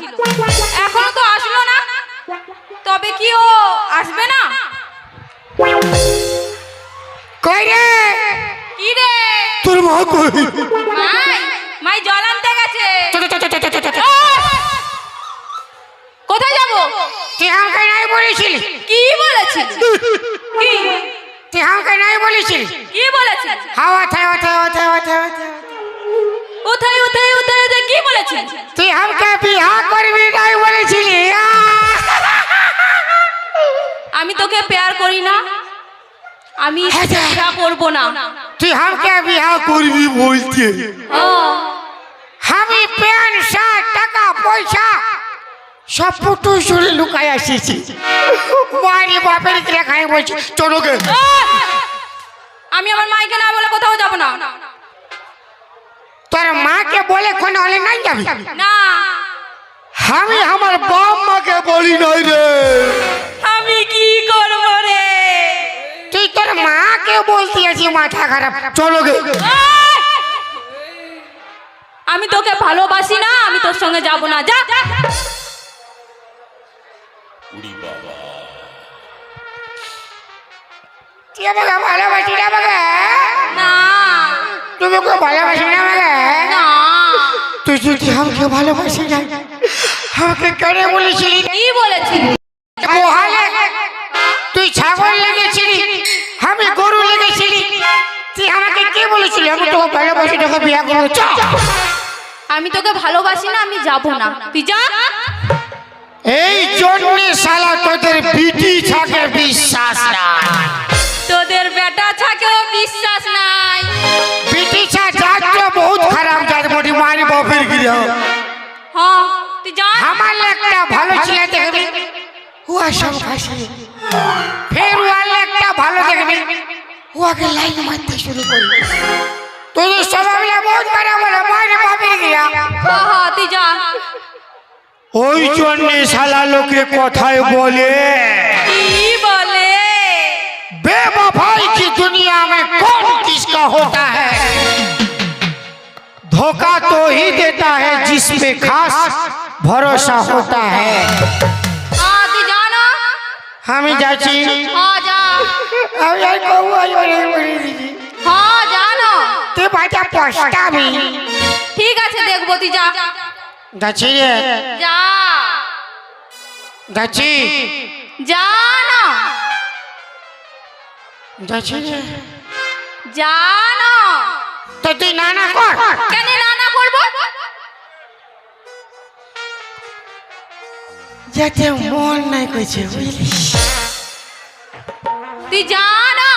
ছিল। বলেছিস তুই আমাকে বিহা করবি নাই বলেছিলি আমি তোকে পেয়ার করি না। আমি হ্যাঁ, যা। বিয়া করব না। তুই আমাকে বিহা করবি বলতে আমি প্যান্ট শার্ট টাকা পয়সা সব পুটু শুনে লুকাই আসিছি মারি বাপের রেখায় বলছি চলো গে। আমি আমার মাইকে না বলে কোথাও যাব না। মাকে বলে কোন হলে নাই যাবি? না। আমি আমার বাপ মাকে বলি নাই রে। আমি কি করব রে? তুই তোর মাকে বলতে আছি মাথা খারাপ। চলো গে। আমি তোকে ভালোবাসি না আমি তোর সঙ্গে যাব না। যা। উড়ি বাবা। তুই আমাকে ভালোবাসি না আমাকে? না। তুমি ওকে ভালোবাসি না আমাকে? না তুই যদি আমাকে ভালোবাসি না আমাকে কেন বলেছিলি? কি বলেছিস মহালে তুই ছাগল লেগেছিলি আমি গরু লেগেছিলি। তুই আমাকে কে বলেছিলি? আমি তোকে ভালোবাসি তোকে বিয়ে করব আমি তোকে ভালোবাসি না আমি যাব না। তুই যা। এই জন্যে শালা তোদের বিটি ছাকে বিশ্বাস না তোদের বেটা থাকেও বিশ্বাস নাই। বাপের গিরা হ্যাঁ তুই যা আমার একটা ভালো ছেলে দেখবি হুয়া সব খাসি ফের ওয়ার একটা ভালো দেখবি হুয়াকে লাইন মারতে শুরু করবি তোদের স্বভাবটা বহুত খারাপ হলো মারি বাপের গিরা হ্যাঁ হ্যাঁ তুই যা ওই জন্যে শালা লোকে কথায় বলে কি বলে बेवफाई की दुनिया में कौन किसका होता है धोखा तो ही देता है जिस पे खास भरोसा होता है হ্যাঁ তুই যা না আমি যাচ্ছি হ্যাঁ যা আমি আর কবু আজ বলে বলে দিদি হ্যাঁ যা না তুই বাজা পস্তাবি ঠিক আছে দেখবো তুই যা যাচ্ছি রে যা যাচ্ছি যা না যাচ্ছি রে যা না তো তুই না না কর যাতে মন নাই কইছে বুঝলি তুই যা না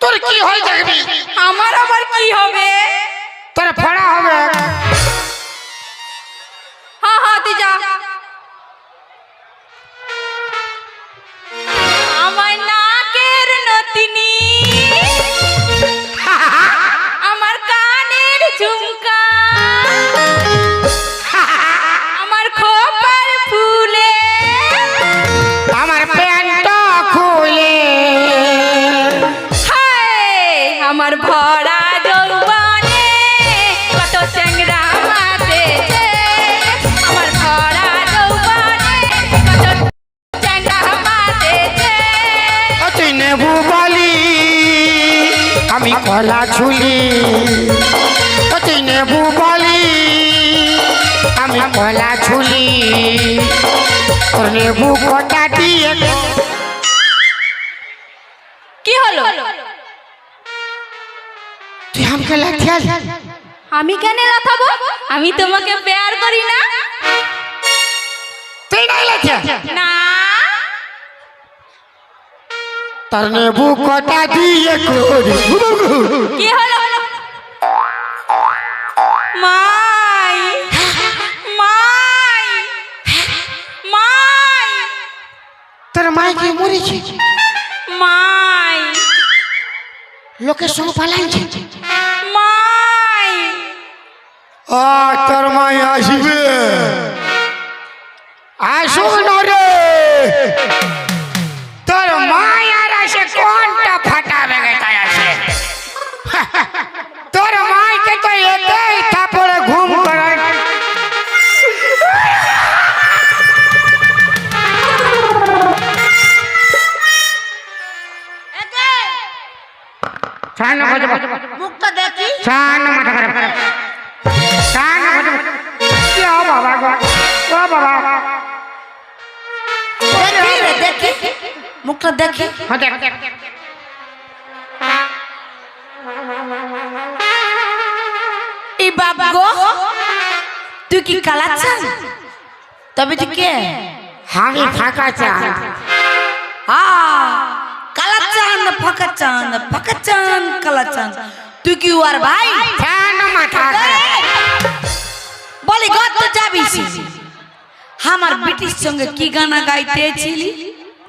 তোর কি হয়ে যাবে আমার আবার কি হবে তোর ফড়া হবে হ্যাঁ হ্যাঁ তুই যা আমি কলা ছুলি ও তুই নেবু বলি। আমি কলা ছুলি তোর নেবু কটা দিয়ে কি হলো? তুই আমাকে লাঠিয়া আমি কেন লাথাবো? আমি তোমাকে পেয়ার করি না। তুই নাই লাঠিয়া না। তোর নেবু কটা দিয়ে করি। কি হলো? মাই মাই মাই। তোর মাইকে মরেছে? মাই। লোকের সঙ্গে পালাইছে? মাই। আ তোর মাই আসবে। আসুক না রে এই বাপ গো। তুই কি তবে তুই কে? ফাঁকা চান আ কালা চান ফাঁকা চান ফাঁকা চান কালা চান তুই কি ওর ভাই? বলি গত তো যাবি আমার ব্রিটিশ সঙ্গে কি গানা গাইতেছিলি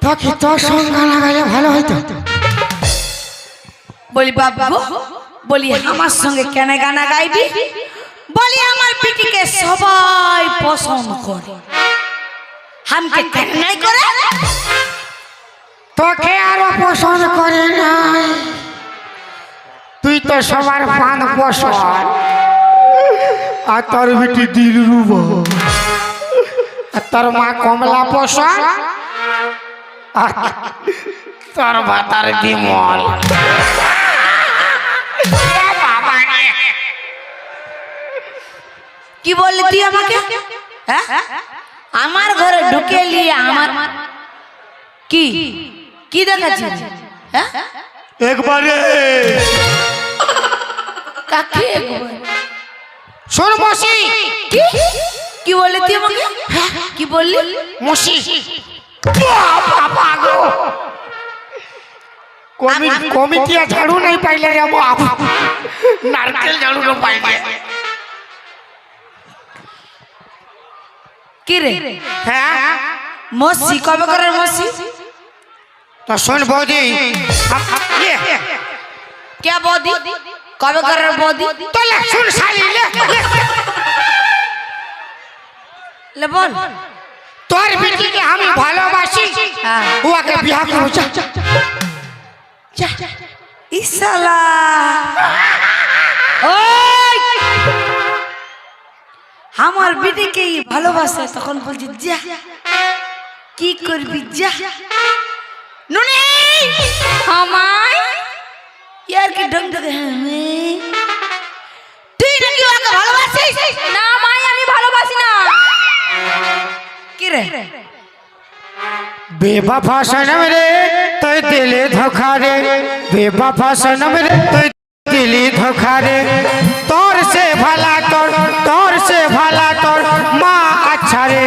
তোকে তোর সঙ্গে গানা গাইলে ভালো হইতো। বলি বাবু বলি আমার সঙ্গে কেন গানা গাইবি? বলি আমার পিটিকে সবাই পছন্দ করে। হামকে কেন নাই করে? তোকে আরও পছন্দ করে নাই। তুই তো সবার পান পছন্দ। আর তোর বেটি দিল রুব আর তোর মা কমলা পছন্দ। আর তোর বাতার বিমল। কি বললি তুই আমাকে? হ্যাঁ? আমার ঘরে ঢুকে নিয়ে আমার কি? কি দেখাচ্ছিস? হ্যাঁ? একবারে। কাকে? শোন মসি। কি? কি বললি তুই আমাকে? হ্যাঁ কি বললি? মসি। বাবা গো। কমি- কমিটিয়া ঝাড়ু নাই পাইলে রে বাপ নারকেল ঝাড়ু না পাইলে। কি রে? হ্যাঁ? মসি? কবে করার মসি? তো শোন বৌদি। ইয়ে, কে বদি? কবে করার বদি? তো লে শুন শালি লে লে। বল। তোর বেটিকে আমি ভালোবাসি। হ্যাঁ। ওকে বিয়া করো আমার বেটিকে ভালোবাসে তখন বলছি যা কি করবি যা। নুনি! আমায় কি ঢং ঢং? হ্যাঁ, হ্যাঁ। তুই নাকি ভালোবাসিস? না মাই আমি ভালোবাসি না। কি রে? বেবা না তুই দিলি ধোখা রে বেবাফা সনম রে তুই দিলি ধোখা তোর সে ভালা তোর তোর সে ভালা তোর মা আচ্ছা রে।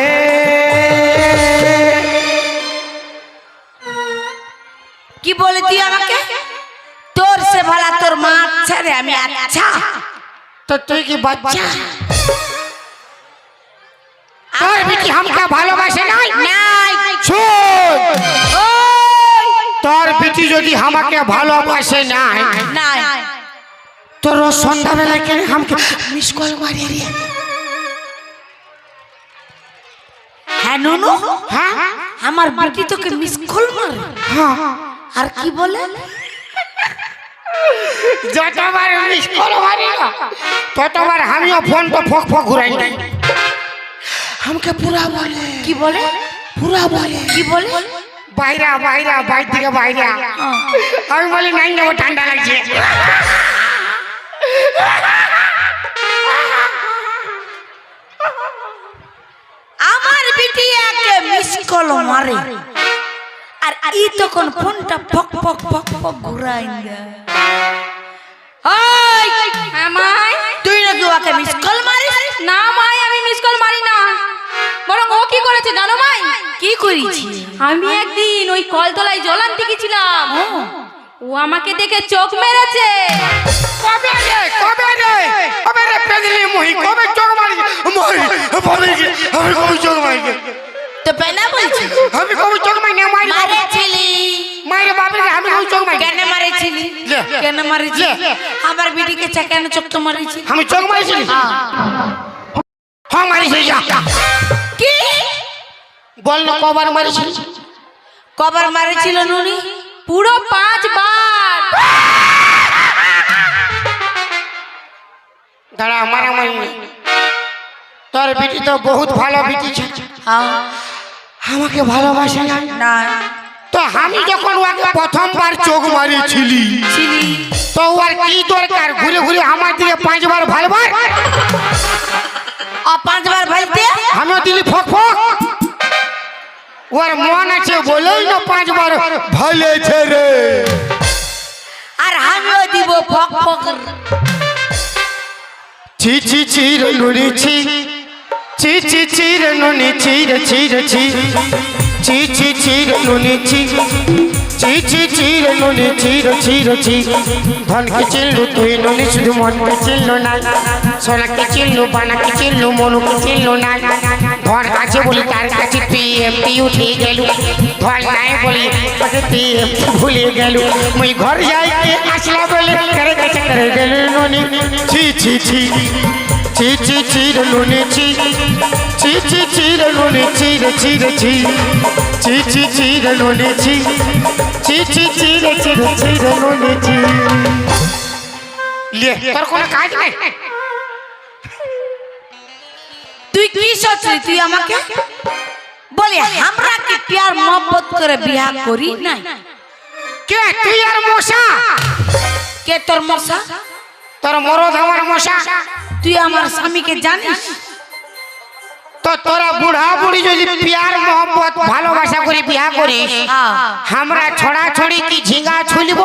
কি বলে তুই আমাকে? তোর সে ভালা তোর মা আচ্ছা রে আমি আচ্ছা। তো তুই কি বাচ্চা? আচ্ছা। তোর বিটি হামকা ভালোবাসে নাই? নাই। শুন। তোর বেটি যদি আমাকে ভালোবাসে নাই তোর রোজ সন্ধ্যাবেলা কেন আমাকে মিস কল মারি রে হ্যাঁ নুনু? হ্যাঁ? আমার বেটি তোকে মিস কল মারে হ্যাঁ। আর কি বলে? যতবার মিস কল মারি না ততবার আমিও ফোন তো ফক ফক ঘুরাই নাই আমাকে পুরা বলে। কি বলে? পুরা বলে। কি বলে? বাইরা বাইরা বাইর থেকে বাইরা। আমি বলি নাই যাব ঠান্ডা লাগছে। আমার বেটি একে মিস কল মারে। আর ই তখন ফোনটা ফক ফক ফক ফক ঘুরাই দেয় ওই আমায় তুই নাকি ওকে মিস কল মারিস না মাই আমি মিস কল মারি না। কি করেছে জানো মাই কি করেছি? আমি একদিন ওই কলতলায় জল আনতে গেছিলাম। ও। আমাকে দেখে চোখ মেরেছে। কবে রে? কবে রে? কবে রে পেদলি মহি? কবে চোখ মারি মহি ভাবে কি আমি কবে চোখ মারি তো পেনা বলছি। আমি কবে চোখ মারি না মারি মারেছিলি। আমি কবে চোখ মারি কেন মারেছিলি। কেন মারেছিলি। আমার বিটিকে চা কেন চোখ তো মারেছি আমি চোখ মারিছি হ্যাঁ। মারিছি যা। কি? বল না কবার মারিছি কবার মারেছিল নুনি? পুরো পাঁচ বার দাঁড়া মারামারি নেই। তোর বেটি তো বহুত ভালো বেটি ছিল। হ্যাঁ। আমাকে ভালোবাসে না। তো আমি যখন ওকে প্রথমবার চোখ মারিছিলি ছিলি। তো ওর কি দরকার? ঘুরে ঘুরে আমার দিকে পাঁচবার ভালবার? পাঁচবার ভাইতে আমিও দিলি ফক ফক। ওর মন আছে বলেই না পাঁচবার ভাইলেছে রে। আর আমিও দিব ফক ফক। ছি ছি ছি রে নুনি ছি। ছি ছি ছি রে নুনি ছি রে ছি রে ছি। ছি ছি ছি, রে নুনি ছি। ছি ছি ছি, রে নুনি ছি, রে, ছি ধনকে চিনলু তুই নুনি, শুধু মনকে চিনলু না সোনাকে চিনলু, বানাকে চিনলু, মনুকে চিনলু না ধন আছে বলি, তার কাছে পিএমটি উঠে গেল। ধন নাই বলি, তোকে পিএমটি ভুলে গেল। মুই ঘর যাইতে আসলা বলে করে কাছে করে গেল নুনি। ছি ছি ছি। ছি ছি ছি রে নুনি ছি। ছি ছি ছি রে নুনি ছি রে ছি রে ছি। ছি ছি ছি রে নুনি ছি। ছি ছি ছি রে ছি রে ছি রে নুনি ছি। লে তোর কোনো কাজ নাই? তুই কি সোচলি তুই আমাকে? বলে আমরা কি প্যার মোহব্বত করে বিয়া করি নাই? কে? তুই আর মশা? কে তোর মশা? তোর মরদ আমার মশা। তুই আমার স্বামীকে জানিস? তো তোরা বুড়া বুড়ি যদি প্যার মোহব্বত ভালোবাসা করে বিয়া করিস হ্যাঁ। আমরা ছড়া ছড়ি কি ঝিঙ্গা ছুলব?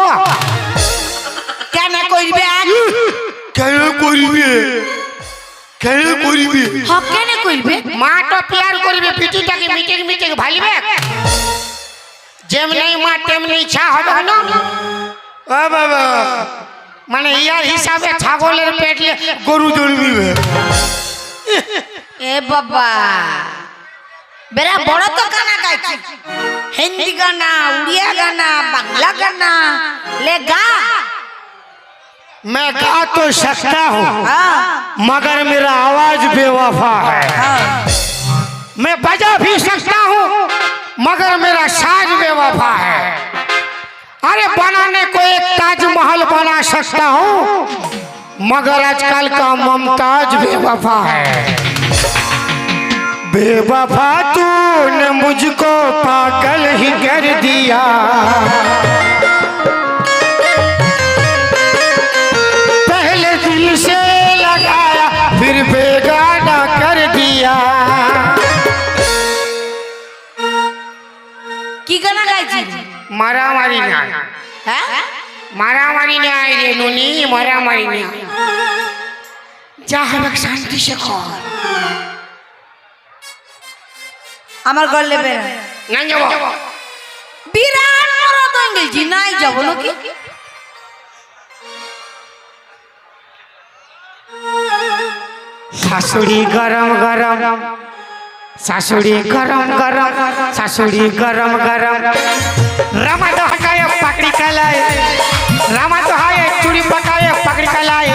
কেন করবে আজ কেন করবে? কেন করবে? হ কেন করবে? মা তো প্যার করবে পিটিটাকে মিটিং মিটিং ভালিবে। যেমনি মা তেমনি ছা হবে না? ও বাবা। মানে ইয়ার হিসাবে ছাগলের পেটলে গরু জন্মিবে এ বাবা বেড়া বড় তো গানা গাইছি হিন্দি গানা উড়িয়া গানা বাংলা গানা ले गा मैं गा तो सकता हूँ हाँ मगर मेरा आवाज बेवफा है हाँ मैं बजा भी सकता हूँ मगर मेरा साज बेवफा है अरे बनाने को एक ताजमहल बना सकता हूँ, मगर आजकल का मुमताज़ बेवफा है। बेवफा तूने मुझको पागल ही कर दिया। पहले दिल से लगाया, फिर बेगाना कर दिया। की गाना गाई মারামারি না। হ্যাঁ? মারামারি নাই রে নুনি মারামারি নাই যা হবে শান্তি সে কর আমার ঘর লেবে না। যাব বিরাট বড় তো ইংরেজি নাই যাব নাকি? শাশুড়ি গরম গরম। শাশুড়ি গরম গরম, শাশুড়ি গরম গরম। রামা তো হাঁকায় পাকড়ি কালায় রামা তো হায় চুড়ি পাকায় পাকড়ি কালায়।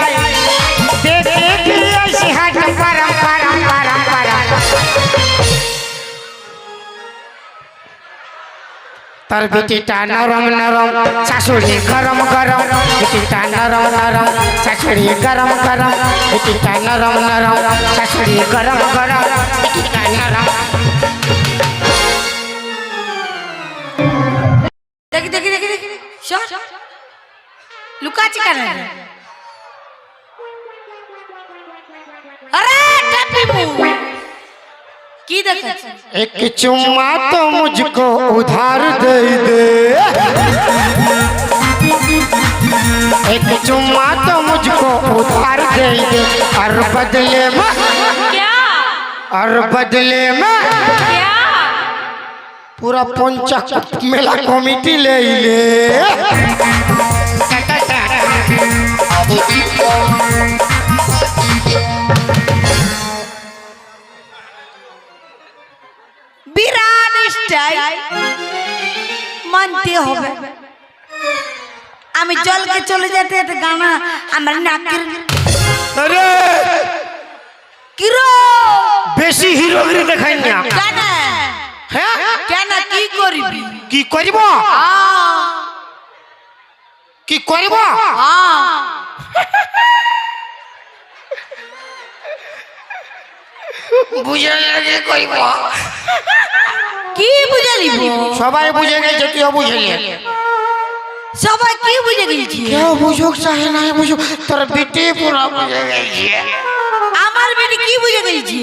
তার বিটিটা নরম নরম, শাশুড়ি গরম গরম। বিটিটা নরম নরম, শাশুড়ি গরম গরম। বিটিটা নরম নরম, শাশুড়ি গরম গরম। एक चुम्मा तो मुझको उधार दे दे। एक चुम्मा तो मुझको उधार दे दे। और बदले में और बदले में क्या पूरा पंचक मेला कमिटी ले ले বিরাট স্টাইল মানতে হবে আমি জলকে চলে যেতে যেতে গানা আমার নাকের अरे কিরো বেশি হিরোগিরি দেখাই না। কেন? হ্যাঁ? কেন? কি করবি? কি করিব? কি করিব? বুঝে লাগে করিব? কি বুঝে লিব সবাই বুঝে গেছে তুইও বুঝে নে। সবাই কি বুঝে গেছি কেউ বুঝুক চাহে নাই বুঝুক তোর বেটি পুরো বুঝে গেছে। আমার বেটি কি বুঝে দিয়েছি?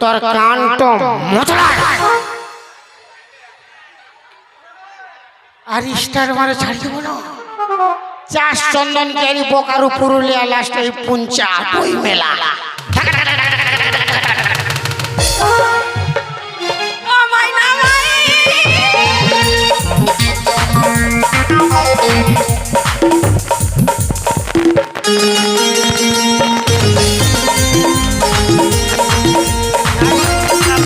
তোর কান তো মোচড়া আর ইস্টার মারে ছাড়িয়ে বলো চাষ চন্দন কেরি বোকারু পুরুলিয়া লাস্টে পুঞ্চা বই মেলা।